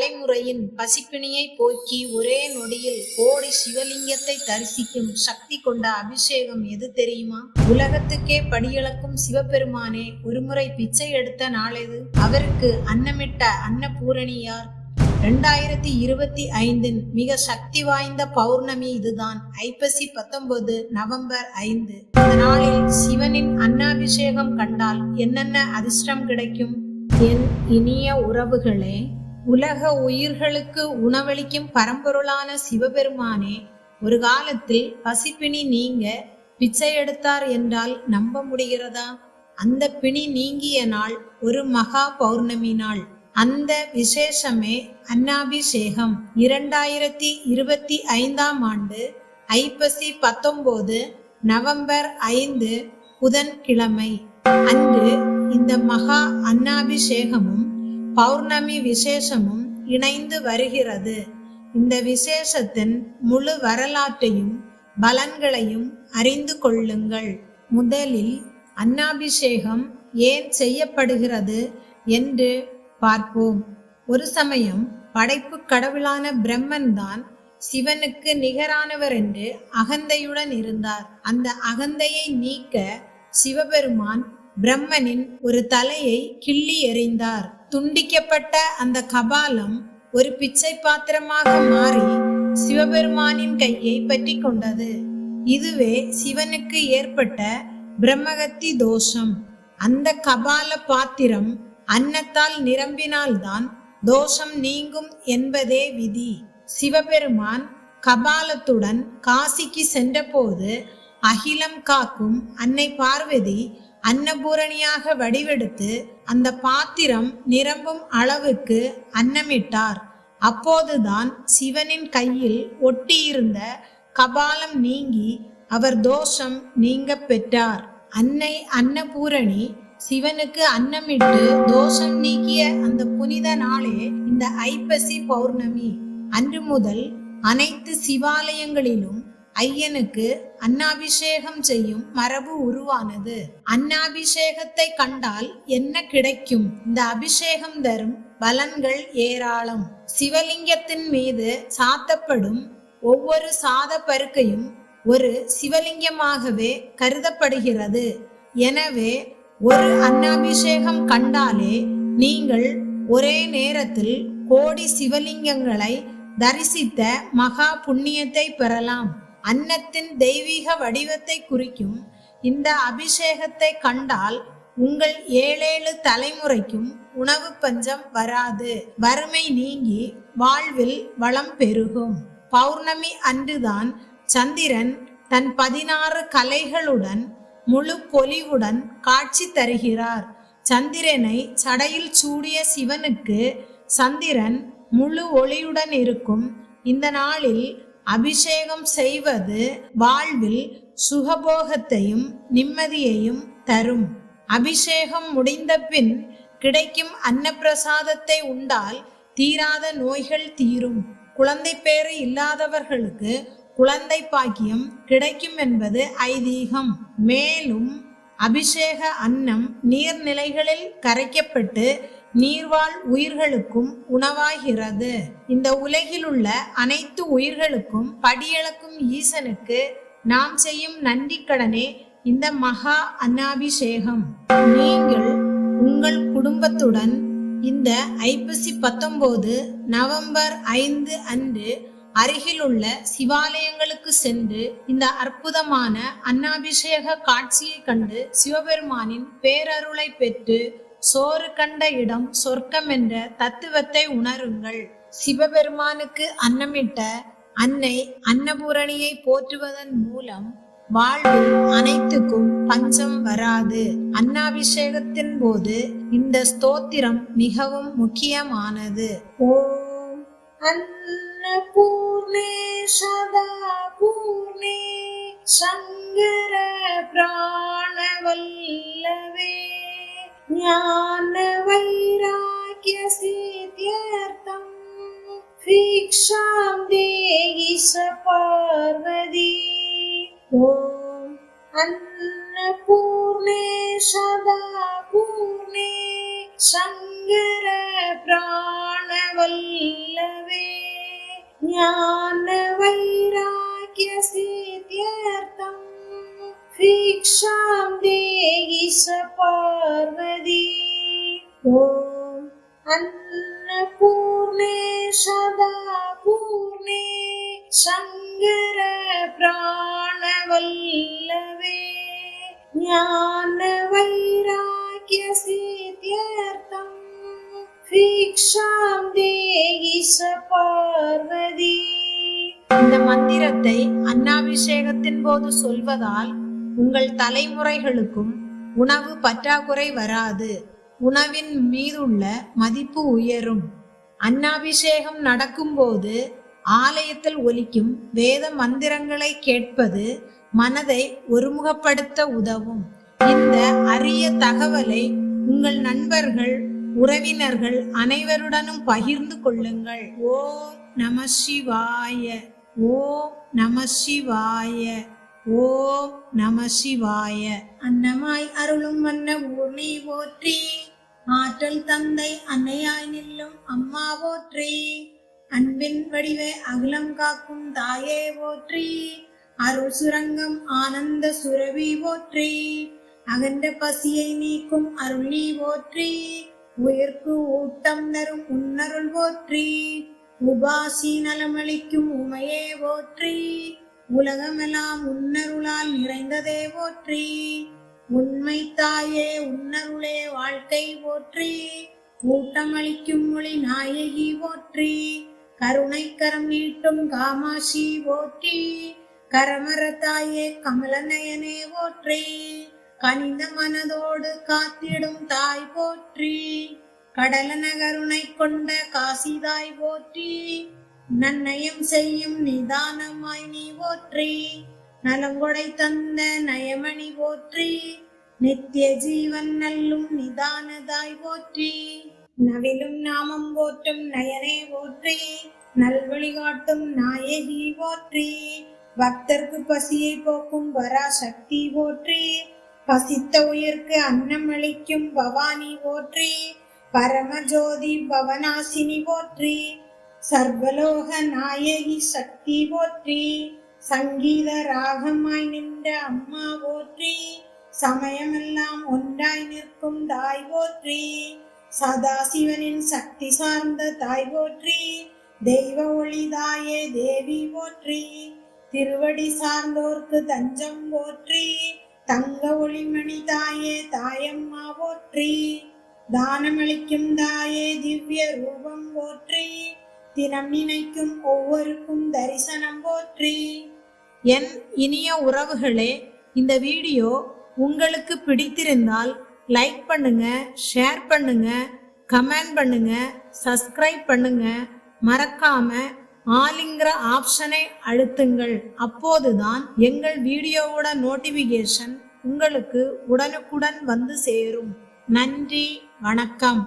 தலைமுறையின் பசிப்பிணியை போக்கி ஒரே நொடியில் கோடி சிவலிங்கத்தை தரிசிக்கும் சக்தி கொண்ட அபிஷேகம் எது தெரியுமா? உலகத்துக்கே படியளக்கும் சிவபெருமானே ஒருமுறை பிச்சை எடுத்த நாளேது? அவருக்கு அன்னமிட்ட அன்னபூரணியார் இரண்டாயிரத்தி ரெண்டாயிரத்தி இருபத்தி ஐந்தின் மிக சக்தி வாய்ந்த பௌர்ணமி இதுதான் ஐப்பசி பத்தொன்பது நவம்பர் ஐந்து. இந்த நாளில் சிவனின் அன்னாபிஷேகம் கண்டால் என்னென்ன அதிர்ஷ்டம் கிடைக்கும்? என் இனிய உறவுகளே உலக உயிர்களுக்கு உணவளிக்கும் பரம்பொருளான சிவபெருமானே ஒரு காலத்தில் பசிப்பிணி நீங்க பிச்சை எடுத்தார் என்றால் நம்ப முடிகிறதா? அந்த பிணி நீங்கிய நாள் ஒரு மகா பௌர்ணமி நாள். அந்த விசேஷமே அன்னாபிஷேகம். இரண்டாயிரத்தி இருபத்தி ஐந்தாம் ஆண்டு ஐப்பசி பத்தொன்பது நவம்பர் ஐந்து புதன்கிழமை. அன்று இந்த மகா அன்னாபிஷேகமும் பௌர்ணமி விசேஷமும் இணைந்து வருகிறது. இந்த விசேஷத்தின் முழு வரலாற்றையும் பலன்களையும் அறிந்து கொள்ளுங்கள். முதலில் அன்னாபிஷேகம் ஏன் செய்யப்படுகிறது என்று பார்ப்போம். ஒரு சமயம் படைப்பு கடவுளான பிரம்மன் தான் சிவனுக்கு நிகரானவர் என்று அகந்தையுடன் இருந்தார். அந்த அகந்தையை நீக்க சிவபெருமான் பிரம்மனின் ஒரு தலையை கிள்ளி எறிந்தார். துண்டிக்கப்பட்ட அந்த கபாலம் ஒரு பிச்சை பாத்திரமாக மாறி சிவபெருமானின் கையை பற்றி கொண்டது. இதுவே சிவனுக்கு ஏற்பட்ட பிரம்மகத்தி தோஷம். அந்த கபால பாத்திரம் அன்னத்தால் நிரம்பினால்தான் தோஷம் நீங்கும் என்பதே விதி. சிவபெருமான் கபாலத்துடன் காசிக்கு சென்றபோது அகிலம் காக்கும் அன்னை பார்வதி அன்னபூரணியாக வடிவெடுத்து அந்த பாத்திரம் நிரம்பும் அளவுக்கு அன்னமிட்டார். அப்போதுதான் சிவனின் கையில் ஒட்டியிருந்த கபாலம் நீங்கி அவர் தோஷம் நீங்க பெற்றார். அன்னை அன்னபூரணி சிவனுக்கு அன்னமிட்டு தோஷம் நீக்கிய அந்த புனித நாளே இந்த ஐப்பசி பௌர்ணமி. அன்று முதல் அனைத்து சிவாலயங்களிலும் ஐயனுக்கு அன்னாபிஷேகம் செய்யும் மரபு உருவானது. அன்னாபிஷேகத்தை கண்டால் என்ன கிடைக்கும்? இந்த அபிஷேகம் தரும் பலன்கள் ஏராளம். சிவலிங்கத்தின் மீது சாத்தப்படும் ஒவ்வொரு சாத பருக்கையும் ஒரு சிவலிங்கமாகவே கருதப்படுகிறது. எனவே ஒரு அன்னாபிஷேகம் கண்டாலே நீங்கள் ஒரே நேரத்தில் கோடி சிவலிங்கங்களை தரிசித்த மகா புண்ணியத்தை பெறலாம். அன்னத்தின் தெய்வீக வடிவத்தை குறிக்கும் இந்த அபிஷேகத்தை கண்டால் உங்கள் ஏழேழு தலைமுறைக்கும் உணவு பஞ்சம் வராது. வறுமை நீங்கி வாழ்வில் வளம் பெருகும். பௌர்ணமி அன்றுதான் சந்திரன் தன் பதினாறு கலைகளுடன் முழு பொலிவுடன் காட்சி தருகிறார். சந்திரனை சடையில் சூடிய சிவனுக்கு சந்திரன் முழு ஒளியுடன் இருக்கும். இந்த நாளில் அபிஷேகம் செய்வது வாழ்வில் சுகபோகத்தையும் நிம்மதியையும் தரும். அபிஷேகம் முடிந்த பின் கிடைக்கும் அன்னப்பிரசாதத்தை உண்டால் தீராத நோய்கள் தீரும். குழந்தை பேறு இல்லாதவர்களுக்கு குழந்தை பாக்கியம் கிடைக்கும் என்பது ஐதீகம். மேலும் அபிஷேக அன்னம் நீர்நிலைகளில் கரைக்கப்பட்டு நீர்வாழ் உயிர்களுக்கும் உணவாகிறது. இந்த உலகில் உள்ள அனைத்து உயிர்களுக்கும் படியளக்கும் ஈசனுக்கு நாம் செய்யும் நன்றி கடனே இந்த மகா அன்னாபிஷேகம். நீங்கள் உங்கள் குடும்பத்துடன் இந்த ஐப்பசி பத்தொன்பது நவம்பர் ஐந்து அன்று அருகிலுள்ள சிவாலயங்களுக்கு சென்று இந்த அற்புதமான அன்னாபிஷேக காட்சியை கண்டு சிவபெருமானின் பேரருளை பெற்று சோறு கண்ட இடம் சொர்க்கம் என்ற தத்துவத்தை உணருங்கள். சிவபெருமானுக்கு அன்னமிட்ட அன்னை அன்னபூரணியை போற்றுவதன் மூலம் வாழ்வில் அனைத்துக்கும் பஞ்சம் வராது. அன்னாபிஷேகத்தின் போது இந்த ஸ்தோத்திரம் மிகவும் முக்கியமானது. ஓம் அன்னபூர்ணே சதா பூர்ணே சங்கர பிராணவல்லவே ज्ञानवैराग्यसिद्ध्यर्थम् भिक्षां देहि स पार्वती ॐ अन्नपूर्णे सदा पूर्णे शङ्कर प्राणवल्लवे ज्ञानवैराग्यसिद्ध्यर्थम् भिक्षां देहि स पार्वती ॐ अन्नपूर्णे सदा पूर्णे शङ्कर प्राणवल्लवे ज्ञानवैराग्यसिद्ध्यर्थम् भिक्षां देहि स पार्वती இந்த மந்திரத்தை அன்னாபிஷேகத்தின் போது சொல்வதால் உங்கள் தலைமுறைகளுக்கும் உணவு பற்றாக்குறை வராது. உணவின் மீதுள்ள மதிப்பு உயரும். அன்னாபிஷேகம் நடக்கும்போது ஆலயத்தில் ஒலிக்கும் வேத மந்திரங்களை கேட்பது மனதை ஒருமுகப்படுத்த உதவும். இந்த அரிய தகவலை உங்கள் நண்பர்கள் உறவினர்கள் அனைவருடனும் பகிர்ந்து கொள்ளுங்கள். ஓம் நம சிவாய ஓம் நம சிவாய. ஓம் நம சிவாய. அன்னமாய் அருளும் வண்ண ஊர்ணி போற்றி. ஆற்றல் தந்தை அன்னையாய் நில்லும் அம்மா போற்றி. அன்பின் வடிவே அகிலம் காக்கும் தாயே போற்றி. அருள் சுரங்கம் ஆனந்த சுரவி போற்றி. அகன்ற பசியை நீக்கும் அருளி போற்றி. உயிர்க்கு ஊட்டம் தரும் உன்னருள் போற்றி. உபாசி நலமளிக்கும் உமையே போற்றி. உலகமெல்லாம் உன்னருளால் நிறைந்ததே போற்றி. உண்மை தாயே உன்னருளே வாழ்க்கை போற்றி. ஊட்டமளிக்கும் மொழி நாயகி போற்றி. கருணை கரம் நீட்டும் காமாட்சி போற்றி. கரமர தாயே கமலநயனே போற்றி. கனிந்த மனதோடு காத்திடும் தாய் போற்றி. கடலன கருணை கொண்ட காசிதாய் போற்றி. நன்னயம் செய்யும் நிதானமாய் நீ போற்றி. நலங்கொடை தந்த நயமணி போற்றி. நித்திய ஜீவன் நல்லும் நிதானதாய் போற்றி. நவிலும் நாமம் போற்றும் நயனே போற்றி. நல்வழி காட்டும் நாயகி போற்றி. பக்தர்க்கு பசியை போக்கும் வரா சக்தி போற்றி. பசித்த உயிர்க்கு அன்னம் அளிக்கும் பவானி போற்றி. பரமஜோதி பவனாசினி போற்றி. சர்வலோக நாயகி சக்தி போற்றி சங்கீத ராகமாய் நின்ற அம்மா போற்றி சமயமெல்லாம் ஒன்றாய் நிற்கும் தாய் போற்றி சதாசிவனின் சக்தி சார்ந்த தாய் போற்றி தெய்வ ஒளிதாயே தேவி போற்றி திருவடி சார்ந்தோர்க்கு தஞ்சம் போற்றி தங்க ஒளிமணி தாயே தாயம்மா போற்றி தானமளிக்கும் தாயே திவ்ய ரூபம் போற்றி தினம் நினைக்கும் ஒவ்வொருக்கும் தரிசனம் போற்றி. என் இனிய உறவுகளே இந்த வீடியோ உங்களுக்கு பிடித்திருந்தால் லைக் பண்ணுங்க ஷேர் பண்ணுங்க கமெண்ட் பண்ணுங்க சப்ஸ்கிரைப் பண்ணுங்க. மறக்காம ஆலிங்கிற ஆப்ஷனை அழுத்துங்கள். அப்போதுதான் எங்கள் வீடியோவோட நோட்டிஃபிகேஷன் உங்களுக்கு உடனுக்குடன் வந்து சேரும். நன்றி வணக்கம்.